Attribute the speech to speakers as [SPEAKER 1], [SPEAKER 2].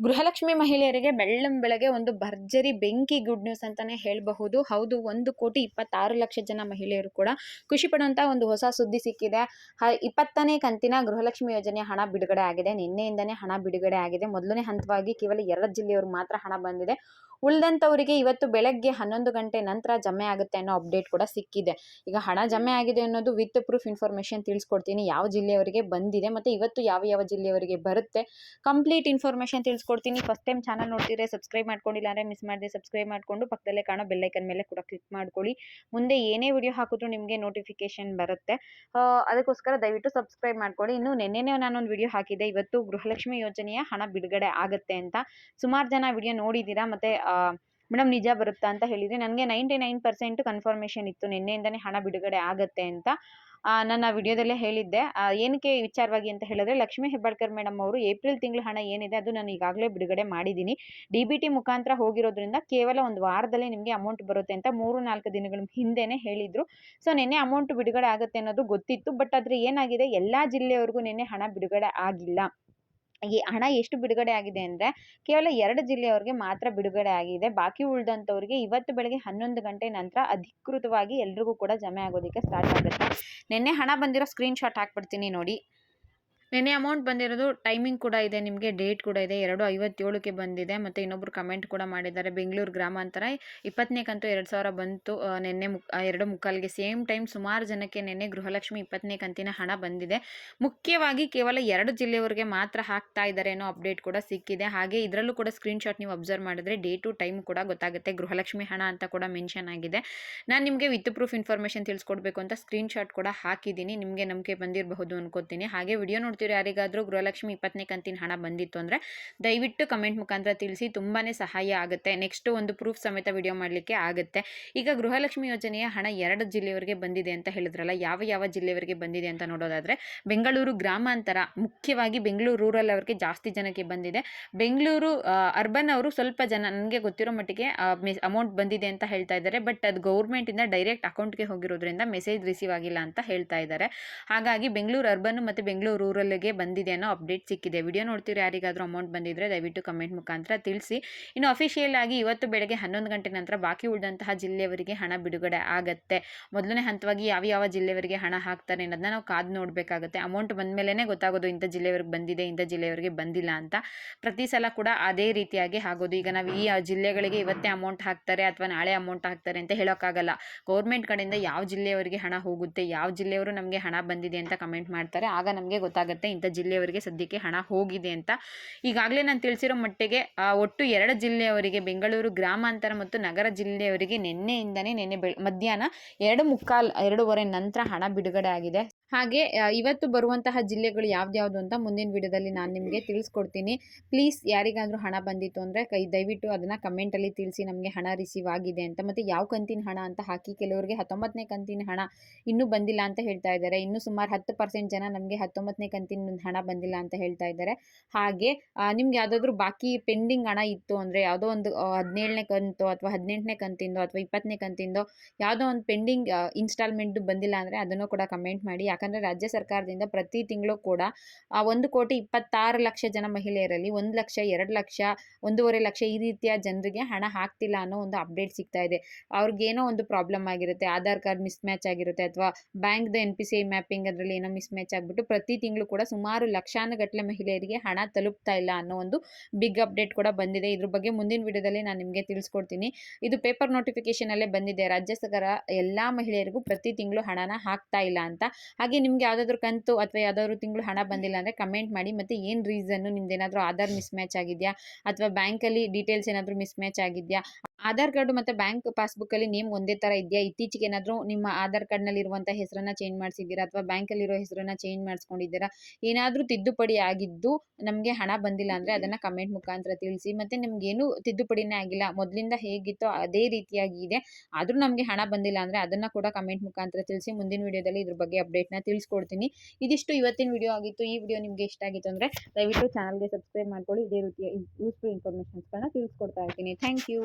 [SPEAKER 1] ಗೃಹಲಕ್ಷ್ಮಿ ಮಹಿಳೆಯರಿಗೆ ಬೆಳ್ಳಂ ಬೆಳಗ್ಗೆ ಒಂದು ಭರ್ಜರಿ ಬೆಂಕಿ ಗುಡ್ ನ್ಯೂಸ್ ಅಂತಾನೆ ಹೇಳಬಹುದು. ಹೌದು, ಒಂದು ಕೋಟಿ ಇಪ್ಪತ್ತಾರು ಲಕ್ಷ ಜನ ಮಹಿಳೆಯರು ಕೂಡ ಖುಷಿ ಪಡುವಂತ ಒಂದು ಹೊಸ ಸುದ್ದಿ ಸಿಕ್ಕಿದೆ. ಇಪ್ಪತ್ತನೇ ಕಂತಿನ ಗೃಹಲಕ್ಷ್ಮಿ ಯೋಜನೆಯ ಹಣ ಬಿಡುಗಡೆ ಆಗಿದೆ. ನಿನ್ನೆಯಿಂದನೇ ಹಣ ಬಿಡುಗಡೆ ಆಗಿದೆ. ಮೊದಲನೇ ಹಂತವಾಗಿ ಕೇವಲ ಎರಡು ಜಿಲ್ಲೆಯವರು ಮಾತ್ರ ಹಣ ಬಂದಿದೆ. ಉಳಿದಂಥವರಿಗೆ ಇವತ್ತು ಬೆಳಗ್ಗೆ ಹನ್ನೊಂದು ಗಂಟೆ ನಂತರ ಜಮೆ ಆಗುತ್ತೆ ಅನ್ನೋ ಅಪ್ಡೇಟ್ ಕೂಡ ಸಿಕ್ಕಿದೆ. ಈಗ ಹಣ ಜಮೆ ಆಗಿದೆ ಅನ್ನೋದು ವಿತ್ ಪ್ರೂಫ್ ಇನ್ಫಾರ್ಮೇಷನ್ ತಿಳಿಸ್ಕೊಡ್ತೀನಿ. ಯಾವ ಜಿಲ್ಲೆಯವರಿಗೆ ಬಂದಿದೆ ಮತ್ತು ಇವತ್ತು ಯಾವ ಯಾವ ಜಿಲ್ಲೆಯವರಿಗೆ ಬರುತ್ತೆ ಕಂಪ್ಲೀಟ್ ಇನ್ಫಾರ್ಮೇಷನ್ ತಿಳಿಸ್ಕೊಡ್ತೀನಿ. ಫಸ್ಟ್ ಟೈಮ್ ಚಾನಲ್ ನೋಡ್ತಿದ್ರೆ ಸಬ್ಸ್ಕ್ರೈಬ್ ಮಾಡ್ಕೊಂಡಿಲ್ಲ ಅಂದ್ರೆ ಮಿಸ್ ಮಾಡಿದೆ ಸಬ್ಸ್ಕ್ರೈಬ್ ಮಾಡ್ಕೊಂಡು ಪಕ್ಕದಲ್ಲೇ ಕಾಣೋ ಬೆಲ್ಲೈಕನ್ ಮೇಲೆ ಕೂಡ ಕ್ಲಿಕ್ ಮಾಡ್ಕೊಳ್ಳಿ. ಮುಂದೆ ಏನೇ ವಿಡಿಯೋ ಹಾಕಿದ್ರು ನಿಮಗೆ ನೋಟಿಫಿಕೇಶನ್ ಬರುತ್ತೆ. ಅದಕ್ಕೋಸ್ಕರ ದಯವಿಟ್ಟು ಸಬ್ಸ್ಕ್ರೈಬ್ ಮಾಡ್ಕೊಳ್ಳಿ. ಇನ್ನು ನಿನ್ನೆನೇ ನಾನೊಂದು ವಿಡಿಯೋ ಹಾಕಿದ್ದೆ. ಇವತ್ತು ಗೃಹಲಕ್ಷ್ಮಿ ಯೋಜನೆಯ ಹಣ ಬಿಡುಗಡೆ ಆಗುತ್ತೆ ಅಂತ. ಸುಮಾರು ಜನ ವಿಡಿಯೋ ನೋಡಿದ್ದೀರಾ? ಮತ್ತು ಮೇಡಮ್ ನಿಜ ಬರುತ್ತಾ ಅಂತ ಹೇಳಿದರೆ, ನನಗೆ ನೈಂಟಿ ನೈನ್ ಪರ್ಸೆಂಟ್ ಕನ್ಫರ್ಮೇಷನ್ ಇತ್ತು. ನಿನ್ನೆಯಿಂದನೇ ಹಣ ಬಿಡುಗಡೆ ಆಗುತ್ತೆ ಅಂತ. ನನ್ನ ವಿಡಿಯೋದಲ್ಲೇ ಹೇಳಿದ್ದೆ. ಏನಕ್ಕೆ ವಿಚಾರವಾಗಿ ಅಂತ ಹೇಳಿದ್ರೆ, ಲಕ್ಷ್ಮೀ ಹೆಬ್ಬಾಳ್ಕರ್ ಮೇಡಮ್ ಅವರು ಏಪ್ರಿಲ್ ತಿಂಗಳ ಹಣ ಏನಿದೆ ಅದು ನಾನು ಈಗಾಗಲೇ ಬಿಡುಗಡೆ ಮಾಡಿದ್ದೀನಿ. ಡಿ ಬಿ ಟಿ ಮುಖಾಂತರ ಹೋಗಿರೋದ್ರಿಂದ ಕೇವಲ ಒಂದು ವಾರದಲ್ಲೇ ನಿಮಗೆ ಅಮೌಂಟ್ ಬರುತ್ತೆ ಅಂತ ಮೂರು ನಾಲ್ಕು ದಿನಗಳ ಹಿಂದೆನೇ ಹೇಳಿದರು. ಸೊ ನಿನ್ನೆ ಅಮೌಂಟ್ ಬಿಡುಗಡೆ ಆಗುತ್ತೆ ಅನ್ನೋದು ಗೊತ್ತಿತ್ತು ಬಟ್ ಆದರೆ ಏನಾಗಿದೆ, ಎಲ್ಲ ಜಿಲ್ಲೆಯವರೆಗೂ ನಿನ್ನೆ ಹಣ ಬಿಡುಗಡೆ ಆಗಿಲ್ಲ. ಈ ಹಣ ಎಷ್ಟು ಬಿಡುಗಡೆ ಆಗಿದೆ ಅಂದರೆ ಕೇವಲ ಎರಡು ಜಿಲ್ಲೆಯವರಿಗೆ ಮಾತ್ರ ಬಿಡುಗಡೆ ಆಗಿದೆ. ಬಾಕಿ ಉಳಿದಂಥವ್ರಿಗೆ ಇವತ್ತು ಬೆಳಗ್ಗೆ ಹನ್ನೊಂದು ಗಂಟೆ ನಂತರ ಅಧಿಕೃತವಾಗಿ ಎಲ್ರಿಗೂ ಕೂಡ ಜಮೆ ಆಗೋದಕ್ಕೆ ಸ್ಟಾರ್ಟ್ ಆಗುತ್ತೆ. ನಿನ್ನೆ ಹಣ ಬಂದಿರೋ ಸ್ಕ್ರೀನ್ಶಾಟ್ ಹಾಕ್ಬಿಡ್ತೀನಿ ನೋಡಿ. ನಿನ್ನೆ ಅಮೌಂಟ್ ಬಂದಿರೋದು ಟೈಮಿಂಗ್ ಕೂಡ ಇದೆ, ನಿಮಗೆ ಡೇಟ್ ಕೂಡ ಇದೆ, ಎರಡು ಐವತ್ತೇಳಕ್ಕೆ ಬಂದಿದೆ, ಮತ್ತು ಇನ್ನೊಬ್ರು ಕಮೆಂಟ್ ಕೂಡ ಮಾಡಿದ್ದಾರೆ, ಬೆಂಗಳೂರು ಗ್ರಾಮಾಂತರ ಇಪ್ಪತ್ತನೇ ಕಂತು ಎರಡು ಸಾವಿರ ಬಂತು ನಿನ್ನೆ ಮುಕ್ ಎರಡು ಮುಕ್ಕಾಲಿಗೆ. ಸೇಮ್ ಟೈಮ್ ಸುಮಾರು ಜನಕ್ಕೆ ನಿನ್ನೆ ಗೃಹಲಕ್ಷ್ಮಿ ಇಪ್ಪತ್ತನೇ ಕಂತಿನ ಹಣ ಬಂದಿದೆ. ಮುಖ್ಯವಾಗಿ ಕೇವಲ ಎರಡು ಜಿಲ್ಲೆಯವರಿಗೆ ಮಾತ್ರ ಹಾಕ್ತಾ ಇದ್ದಾರೆ ಅನ್ನೋ ಅಪ್ಡೇಟ್ ಕೂಡ ಸಿಕ್ಕಿದೆ. ಹಾಗೆ ಇದರಲ್ಲೂ ಕೂಡ ಸ್ಕ್ರೀನ್ಶಾಟ್ ನೀವು ಅಬ್ಸರ್ವ್ ಮಾಡಿದ್ರೆ ಡೇಟು ಟೈಮ್ ಕೂಡ ಗೊತ್ತಾಗುತ್ತೆ. ಗೃಹಲಕ್ಷ್ಮಿ ಹಣ ಅಂತ ಕೂಡ ಮೆನ್ಷನ್ ಆಗಿದೆ. ನಾನು ನಿಮಗೆ ವಿತ್ ಪ್ರೂಫ್ ಇನ್ಫಾರ್ಮೇಷನ್ ತಿಳಿಸ್ಕೊಡ್ಬೇಕು ಅಂತ ಸ್ಕ್ರೀನ್ಶಾಟ್ ಕೂಡ ಹಾಕಿದ್ದೀನಿ. ನಿಮಗೆ ನಂಬಿಕೆ ಬಂದಿರಬಹುದು ಅನ್ಕೋತೀನಿ. ಹಾಗೆ ವಿಡಿಯೋ ನೋಡ್ತೀರಿ ಯಾರಿಗಾದರೂ ಗೃಹಲಕ್ಷ್ಮಿ ಇಪ್ಪತ್ತನೇ ಕಂತಿನ ಹಣ ಬಂದಿತ್ತು ಅಂದರೆ ದಯವಿಟ್ಟು ಕಮೆಂಟ್ ಮುಖಾಂತರ ತಿಳಿಸಿ ತುಂಬಾ ಸಹಾಯ ಆಗುತ್ತೆ. ನೆಕ್ಸ್ಟ್ ಒಂದು ಪ್ರೂಫ್ ಸಮೇತ ವಿಡಿಯೋ ಮಾಡಲಿಕ್ಕೆ ಆಗುತ್ತೆ. ಈಗ ಗೃಹಲಕ್ಷ್ಮಿ ಯೋಜನೆಯ ಹಣ ಎರಡು ಜಿಲ್ಲೆಯವರಿಗೆ ಬಂದಿದೆ ಅಂತ ಹೇಳಿದ್ರಲ್ಲ, ಯಾವ ಯಾವ ಜಿಲ್ಲೆಯವರಿಗೆ ಬಂದಿದೆ ಅಂತ ನೋಡೋದಾದರೆ, ಬೆಂಗಳೂರು ಗ್ರಾಮಾಂತರ, ಮುಖ್ಯವಾಗಿ ಬೆಂಗಳೂರು ರೂರಲ್ ಅವರಿಗೆ ಜಾಸ್ತಿ ಜನಕ್ಕೆ ಬಂದಿದೆ. ಬೆಂಗಳೂರು ಅರ್ಬನ್ ಅವರು ಸ್ವಲ್ಪ ಜನ, ನನಗೆ ಗೊತ್ತಿರೋ ಮಟ್ಟಿಗೆ ಅಮೌಂಟ್ ಬಂದಿದೆ ಅಂತ ಹೇಳ್ತಾ ಇದ್ದಾರೆ ಬಟ್ ಅದು ಗೌರ್ಮೆಂಟಿಂದ ಡೈರೆಕ್ಟ್ ಅಕೌಂಟ್ಗೆ ಹೋಗಿರೋದ್ರಿಂದ ಮೆಸೇಜ್ ರಿಸೀವ್ ಆಗಿಲ್ಲ ಅಂತ ಹೇಳ್ತಾ ಇದ್ದಾರೆ. ಹಾಗಾಗಿ ಬೆಂಗಳೂರು ಅರ್ಬನ್ ಮತ್ತು ಬೆಂಗಳೂರು ರೂರಲ್ಗೆ ಬಂದಿದೆ ಅನ್ನೋ ಅಪ್ಡೇಟ್ ಸಿಕ್ಕಿದೆ. ವಿಡಿಯೋ ನೋಡ್ತೀರಿ ಯಾರಿಗಾದರೂ ಅಮೌಂಟ್ ಬಂದಿದ್ರೆ ದಯವಿಟ್ಟು ಕಮೆಂಟ್ ಮುಖಾಂತರ ತಿಳಿಸಿ. ಇನ್ನು ಅಫಿಷಿಯಲ್ ಆಗಿ ಇವತ್ತು ಬೆಳಗ್ಗೆ ಹನ್ನೊಂದು ಗಂಟೆ ನಂತರ ಬಾಕಿ ಉಳಿದಂತಹ ಜಿಲ್ಲೆಯವರಿಗೆ ಹಣ ಬಿಡುಗಡೆ ಆಗುತ್ತೆ. ಮೊದಲನೇ ಹಂತವಾಗಿ ಯಾವ ಯಾವ ಜಿಲ್ಲೆಯವರಿಗೆ ಹಣ ಹಾಕ್ತಾರೆ ಅನ್ನೋದನ್ನ ನಾವು ಕಾದು ನೋಡಬೇಕಾಗುತ್ತೆ. ಅಮೌಂಟ್ ಬಂದ ಗೊತ್ತಾಗೋದು ಇಂಥ ಜಿಲ್ಲೆಯವರಿಗೆ ಬಂದಿದೆ, ಇಂಥ ಜಿಲ್ಲೆಯವರಿಗೆ ಬಂದಿಲ್ಲ ಅಂತ. ಪ್ರತಿ ಸಲ ಕೂಡ ಅದೇ ರೀತಿಯಾಗಿ ಆಗೋದು. ಈಗ ನಾವು ಈ ಜಿಲ್ಲೆಗಳಿಗೆ ಇವತ್ತೇ ಅಮೌಂಟ್ ಹಾಕ್ತಾರೆ ಅಥವಾ ನಾಳೆ ಅಮೌಂಟ್ ಹಾಕ್ತಾರೆ ಅಂತ ಹೇಳೋಕ್ಕಾಗಲ್ಲ. ಗೌರ್ಮೆಂಟ್ ಕಡೆಯಿಂದ ಯಾವ ಜಿಲ್ಲೆಯವರಿಗೆ ಹಣ ಹೋಗುತ್ತೆ, ಯಾವ ಜಿಲ್ಲೆಯವರು ನಮಗೆ ಹಣ ಬಂದಿದೆ ಅಂತ ಕಮೆಂಟ್ ಮಾಡ್ತಾರೆ. ಆಗ ನಮಗೆ ಗೊತ್ತಾಗುತ್ತೆ. ಇಂಥ ಜಿಲ್ಲೆಯವರಿಗೆ ಸದ್ಯಕ್ಕೆ ಹಣ ಹೋಗಿದೆ ಅಂತ. ಈಗಾಗಲೇ ನಾನು ತಿಳಿಸಿರೋ ಮಟ್ಟಿಗೆ ಒಟ್ಟು ಎರಡು ಜಿಲ್ಲೆಯವರಿಗೆ, ಬೆಂಗಳೂರು ಗ್ರಾಮಾಂತರ ಮತ್ತು ನಗರ ಜಿಲ್ಲೆಯವರಿಗೆ ನಿನ್ನೆಯಿಂದನೇ ನಿನ್ನೆ ಬೆಳ್, ಮಧ್ಯಾಹ್ನ ಎರಡು ಮುಕ್ಕಾಲು, ಎರಡೂವರೆ ನಂತರ ಹಣ ಬಿಡುಗಡೆ ಆಗಿದೆ. ಹಾಗೆ ಇವತ್ತು ಬರುವಂತಹ ಜಿಲ್ಲೆಗಳು ಯಾವ್ದ್ಯಾವ್ದು ಅಂತ ಮುಂದಿನ ವಿಡಿಯೋದಲ್ಲಿ ನಾನು ನಿಮಗೆ ತಿಳಿಸ್ಕೊಡ್ತೀನಿ. ಪ್ಲೀಸ್ ಯಾರಿಗಾದರೂ ಹಣ ಬಂದಿತ್ತು ಅಂದರೆ ಕೈ, ದಯವಿಟ್ಟು ಅದನ್ನು ಕಮೆಂಟಲ್ಲಿ ತಿಳಿಸಿ ನಮಗೆ ಹಣ ರಿಸೀವ್ ಆಗಿದೆ ಅಂತ. ಮತ್ತು ಯಾವ ಕಂತಿನ ಹಣ ಅಂತ ಹಾಕಿ ಕೆಲವರಿಗೆ ಹತ್ತೊಂಬತ್ತನೇ ಕಂತಿನ ಹಣ ಇನ್ನೂ ಬಂದಿಲ್ಲ ಅಂತ ಹೇಳ್ತಾ ಇದ್ದಾರೆ. ಇನ್ನು ಸುಮಾರು ಹತ್ತು ಪರ್ಸೆಂಟ್ ಜನ ನಮಗೆ ಹತ್ತೊಂಬತ್ತನೇ ಕಂತಿನ ಹಣ ಬಂದಿಲ್ಲ ಅಂತ ಹೇಳ್ತಾ ಇದ್ದಾರೆ. ಹಾಗೆ ನಿಮ್ಗೆ ಯಾವುದಾದ್ರೂ ಬಾಕಿ ಪೆಂಡಿಂಗ್ ಹಣ ಇತ್ತು ಅಂದರೆ ಯಾವುದೋ ಒಂದು ಹದಿನೇಳನೇ ಕಂತು ಅಥವಾ ಹದಿನೆಂಟನೇ ಕಂತಿಂದೋ ಅಥವಾ ಇಪ್ಪತ್ತನೇ ಕಂತಿಂದೋ ಯಾವುದೋ ಒಂದು ಪೆಂಡಿಂಗ್ ಇನ್ಸ್ಟಾಲ್ಮೆಂಟ್ ಬಂದಿಲ್ಲ ಅಂದರೆ ಅದನ್ನು ಕೂಡ ಕಮೆಂಟ್ ಮಾಡಿ. ಯಾಕಂದ್ರೆ ರಾಜ್ಯ ಸರ್ಕಾರದಿಂದ ಪ್ರತಿ ತಿಂಗಳು ಕೂಡ ಒಂದು ಕೋಟಿ ಇಪ್ಪತ್ತಾರು ಲಕ್ಷ ಜನ ಮಹಿಳೆಯರಲ್ಲಿ ಒಂದು ಲಕ್ಷ, ಎರಡು ಲಕ್ಷ, ಒಂದೂವರೆ ಲಕ್ಷ ಈ ರೀತಿಯ ಜನರಿಗೆ ಹಣ ಹಾಕ್ತಿಲ್ಲ ಅನ್ನೋ ಒಂದು ಅಪ್ಡೇಟ್ ಸಿಗ್ತಾ ಇದೆ. ಅವ್ರಿಗೇನೋ ಒಂದು ಪ್ರಾಬ್ಲಮ್ ಆಗಿರುತ್ತೆ, ಆಧಾರ್ ಕಾರ್ಡ್ ಮಿಸ್ ಮ್ಯಾಚ್ ಆಗಿರುತ್ತೆ ಅಥವಾ ಬ್ಯಾಂಕ್ದು ಎನ್ ಪಿ ಸಿ ಮ್ಯಾಪಿಂಗ್ ಅದರಲ್ಲಿ ಏನೋ ಮಿಸ್ ಮ್ಯಾಚ್ ಆಗಿಬಿಟ್ಟು ಪ್ರತಿ ತಿಂಗಳು ಕೂಡ ಸುಮಾರು ಲಕ್ಷಾನುಗಟ್ಟಲೆ ಮಹಿಳೆಯರಿಗೆ ಹಣ ತಲುಪ್ತಾ ಇಲ್ಲ ಅನ್ನೋ ಒಂದು ಬಿಗ್ ಅಪ್ಡೇಟ್ ಕೂಡ ಬಂದಿದೆ. ಇದ್ರ ಬಗ್ಗೆ ಮುಂದಿನ ವಿಡಿಯೋದಲ್ಲಿ ನಾನು ನಿಮಗೆ ತಿಳಿಸ್ಕೊಡ್ತೀನಿ. ಇದು ಪೇಪರ್ ನೋಟಿಫಿಕೇಶನಲ್ಲೇ ಬಂದಿದೆ. ರಾಜ್ಯ ಸರ್ಕಾರ ಎಲ್ಲ ಮಹಿಳೆಯರಿಗೂ ಪ್ರತಿ ತಿಂಗಳು ಹಣನ ಹಾಕ್ತಾ ಇಲ್ಲ ಅಂತ. ಹಾಗೆ ನಿಮ್ಗೆ ಯಾವುದಾದ್ರೂ ಕಂತು ಅಥವಾ ಯಾವುದಾದ್ರು ತಿಂಗಳು ಹಣ ಬಂದಿಲ್ಲ ಅಂದರೆ ಕಮೆಂಟ್ ಮಾಡಿ. ಮತ್ತೆ ಏನು ರೀಸನ್ನು ನಿಮ್ದು ಆಧಾರ್ ಮಿಸ್ ಮ್ಯಾಚ್ ಆಗಿದೆಯಾ? ಅಥವಾ ಬ್ಯಾಂಕಲ್ಲಿ ಡೀಟೇಲ್ಸ್ ಏನಾದರೂ ಮಿಸ್ ಮ್ಯಾಚ್ ಆಗಿದೆಯಾ? ಆಧಾರ್ ಕಾರ್ಡ್ ಮತ್ತು ಬ್ಯಾಂಕ್ ಪಾಸ್ಬುಕ್ಕಲ್ಲಿ ನೇಮ್ ಒಂದೇ ಥರ ಇದೆಯಾ? ಇತ್ತೀಚೆಗೆ ಏನಾದರೂ ನಿಮ್ಮ ಆಧಾರ್ ಕಾರ್ಡ್ನಲ್ಲಿ ಹೆಸರನ್ನು ಹೆಸರನ್ನ ಚೇಂಜ್ ಮಾಡಿಸಿದ್ದೀರಾ? ಅಥವಾ ಬ್ಯಾಂಕಲ್ಲಿರೋ ಹೆಸರನ್ನ ಚೇಂಜ್ ಮಾಡಿಸ್ಕೊಂಡಿದ್ದೀರಾ? ಏನಾದರೂ ತಿದ್ದುಪಡಿ ಆಗಿದ್ದು ನಮಗೆ ಹಣ ಬಂದಿಲ್ಲ ಅಂದರೆ ಅದನ್ನು ಕಮೆಂಟ್ ಮುಖಾಂತರ ತಿಳಿಸಿ. ಮತ್ತು ನಿಮಗೇನು ತಿದ್ದುಪಡಿನೇ ಆಗಿಲ್ಲ. ಮೊದಲಿಂದ ಹೇಗಿತ್ತೋ ಅದೇ ರೀತಿಯಾಗಿ ಇದೆ. ಆದರೂ ನಮಗೆ ಹಣ ಬಂದಿಲ್ಲ ಅಂದರೆ ಅದನ್ನು ಕೂಡ ಕಮೆಂಟ್ ಮುಖಾಂತರ ತಿಳಿಸಿ. ಮುಂದಿನ ವಿಡಿಯೋದಲ್ಲಿ ಇದ್ರ ಬಗ್ಗೆ ಅಪ್ಡೇಟ್ನ ತಿಳಿಸ್ಕೊಡ್ತೀನಿ. ಇದಿಷ್ಟು ಇವತ್ತಿನ ವಿಡಿಯೋ ಆಗಿತ್ತು. ಈ ವಿಡಿಯೋ ನಿಮಗೆ ಇಷ್ಟ ಆಗಿತ್ತು ಅಂದರೆ ದಯವಿಟ್ಟು ಚಾನಲ್ಗೆ ಸಬ್ಸ್ಕ್ರೈಬ್ ಮಾಡ್ಕೊಳ್ಳಿ. ಇದೇ ರೀತಿಯ ಯೂಸ್ಫುಲ್ ಇನ್ಫಾರ್ಮೇಷನ್ಸ್ಗಳನ್ನ ತಿಳಿಸ್ಕೊಡ್ತಾ ಇರ್ತೀನಿ. Thank you